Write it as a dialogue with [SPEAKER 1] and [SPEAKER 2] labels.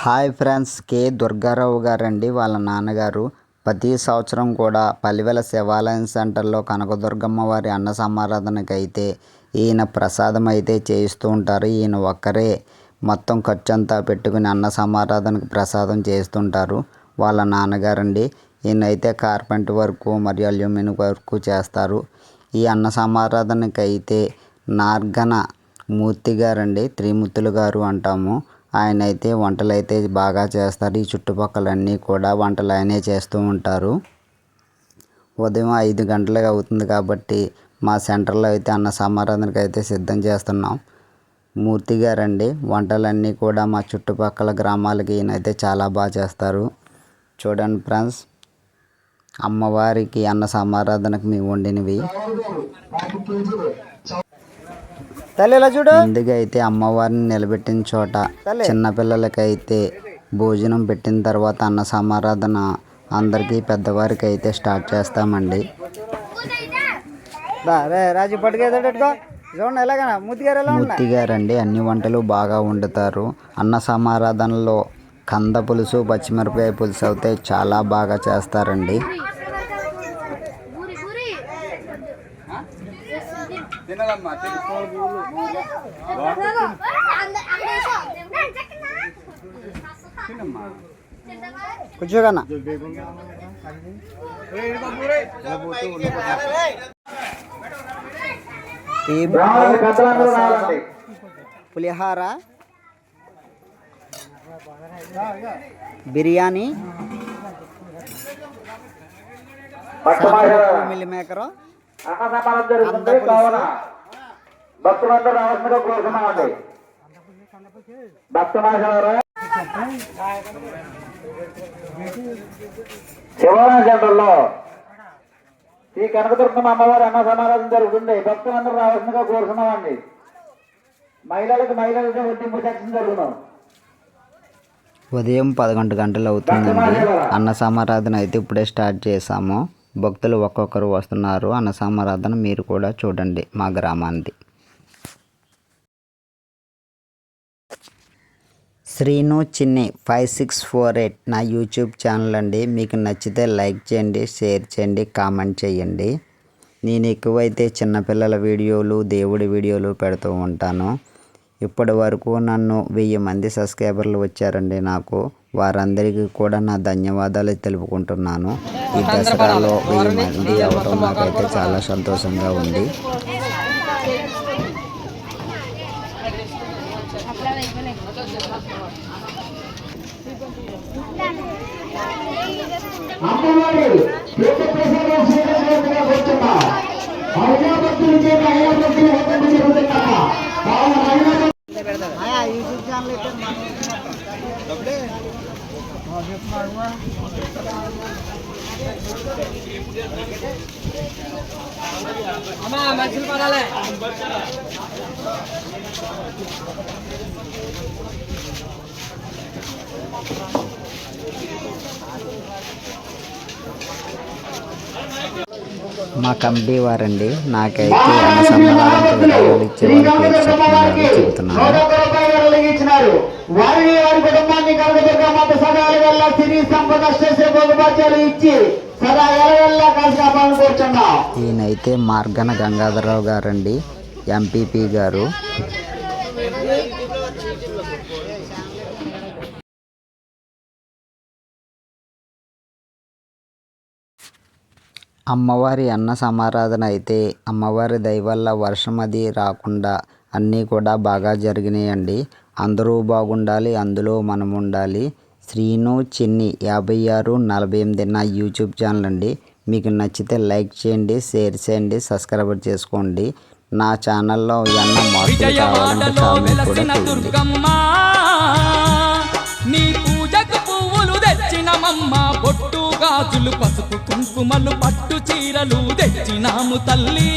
[SPEAKER 1] Hi friends కే. దుర్గారావు గారండి. వాళ్ళ నాన్నగారు ప్రతి సంవత్సరం కూడా పల్లివెల శివాలయం సెంటర్లో కనకదుర్గమ్మ వారి అన్న సమారాధనకి అయితే ఈయన ప్రసాదం అయితే చేయిస్తూ ఉంటారు. ఈయన ఒక్కరే మొత్తం ఖర్చు అంతా పెట్టుకుని అన్న సమారాధనకు ప్రసాదం చేస్తుంటారు వాళ్ళ నాన్నగారండి. ఈయన అయితే కార్పెంట్ వర్క్ మరియు అల్యూమినియం వర్క్ చేస్తారు. ఈ అన్న సమారాధనకి అయితే నార్గన మూర్తి గారండి. త్రిమూర్తులు గారు అంటాము. ఆయన అయితే వంటలు అయితే బాగా చేస్తారు. ఈ చుట్టుపక్కలన్నీ కూడా వంటలు ఆయనే చేస్తూ ఉంటారు. ఉదయం ఐదు గంటలకు అవుతుంది కాబట్టి మా సెంటర్లో అయితే అన్న సమారాధనకి అయితే సిద్ధం చేస్తున్నాం. మూర్తి గారండి వంటలన్నీ కూడా మా చుట్టుపక్కల గ్రామాలకి ఈయనైతే చాలా బాగా చేస్తారు. చూడండి ఫ్రెండ్స్ అమ్మవారికి అన్న సమారాధనకు మేము వండినవి.
[SPEAKER 2] చూడు?
[SPEAKER 1] ముందుగా అయితే అమ్మవారిని నిలబెట్టిన చోట చిన్నపిల్లలకైతే భోజనం పెట్టిన తర్వాత అన్న సమారాధన అందరికీ పెద్దవారికి అయితే స్టార్ట్ చేస్తామండి.
[SPEAKER 2] దా, రే రాజు పట్టుకేదట్టుకో చూడండి ఎలాగా ముద్దుగారు ఎలా ఉన్నా
[SPEAKER 1] మూర్తి గారండి అన్ని వంటలు బాగా వండుతారు. అన్న సమారాధనలో కంద పులుసు పచ్చిమిరపకాయ పులుసు అయితే చాలా బాగా చేస్తారండి.
[SPEAKER 2] కూర్చోగన్నా
[SPEAKER 1] ఈ
[SPEAKER 2] ప్రసాదం, పులిహార బిర్యానీ మిల్లి మేకరు
[SPEAKER 3] కావున భక్తులందరూ రావాల్సిందిగా కోరుతున్నామండి. భక్తులాచారు శివాలయం సెంటర్లో ఈ కనకదుర్గమ్మ అమ్మవారి అన్న సమారాధన జరుగుతుంది. భక్తులందరూ రావాల్సిందిగా కోరుతున్నామండి. మహిళలకు మహిళలతో వడ్డింపు సెక్షన్ జరుగుతున్నాం
[SPEAKER 1] ఉదయం పదకొండు గంటలు అవుతుందండి. అన్న సమారాధన అయితే ఇప్పుడే స్టార్ట్ చేసాము భక్తులు ఒక్కొక్కరు వస్తున్నారు. అన్న సమారాధన మీరు కూడా చూడండి మా గ్రామానికి. Srinu Chinni five six four eight నా యూట్యూబ్ ఛానల్ అండి. మీకు నచ్చితే లైక్ చేయండి షేర్ చేయండి కామెంట్ చేయండి. నేను ఎక్కువైతే చిన్నపిల్లల వీడియోలు దేవుడి వీడియోలు పెడుతూ ఉంటాను. ఇప్పటి వరకు నన్ను వెయ్యి మంది సబ్స్క్రైబర్లు వచ్చారండి నాకు. వారందరికీ కూడా నా ధన్యవాదాలు తెలుపుకుంటున్నాను. ఈ దసరాలో వెయ్యి మంది అవటం నాకైతే చాలా సంతోషంగా ఉంది.
[SPEAKER 3] అమ్మవారి యొక్క ప్రసాదం స్వీకరించగా కూర్చున్నా మహిళా భక్తులు చేత మహిళా భక్తులు కావున మహిళా
[SPEAKER 2] యూట్యూబ్ ఛానల్ అయితే
[SPEAKER 1] మా కమిటీ వారండి నాకైతే అన్న సమాధానంతో విరాళాలు ఇచ్చే చెబుతున్నాను
[SPEAKER 3] వారిని వారి కుటుంబాన్ని కనకదుర్గమ్మ సదాల వల్ల సిరి సంపద చేసే భోగభాగ్యాలు ఇచ్చి సదా ఎలవెల్ల కలిసి కాపాలని కూర్చున్నాం
[SPEAKER 1] ఈయనైతే మార్గన గంగాధరరావు గారండి ఎంపీపీ గారు. అమ్మవారి అన్న సమారాధన అయితే అమ్మవారి వల్ల వర్షం అది రాకుండా అన్నీ కూడా బాగా జరిగినాయండి. అందరూ బాగుండాలి అందులో మనం ఉండాలి. శ్రీను చిన్ని యాభై ఆరు నలభై ఎనిమిది నా యూట్యూబ్ ఛానల్ అండి. మీకు నచ్చితే లైక్ చేయండి షేర్ చేయండి సబ్స్క్రైబ్ చేసుకోండి. నా ఛానల్లో ఏమన్నా మార్పులు కావాలంటే కామెంట్ కూడా
[SPEAKER 4] గాజులు పసుపు కుంకుమలు పట్టు చీరలు తెచ్చినాము తల్లి.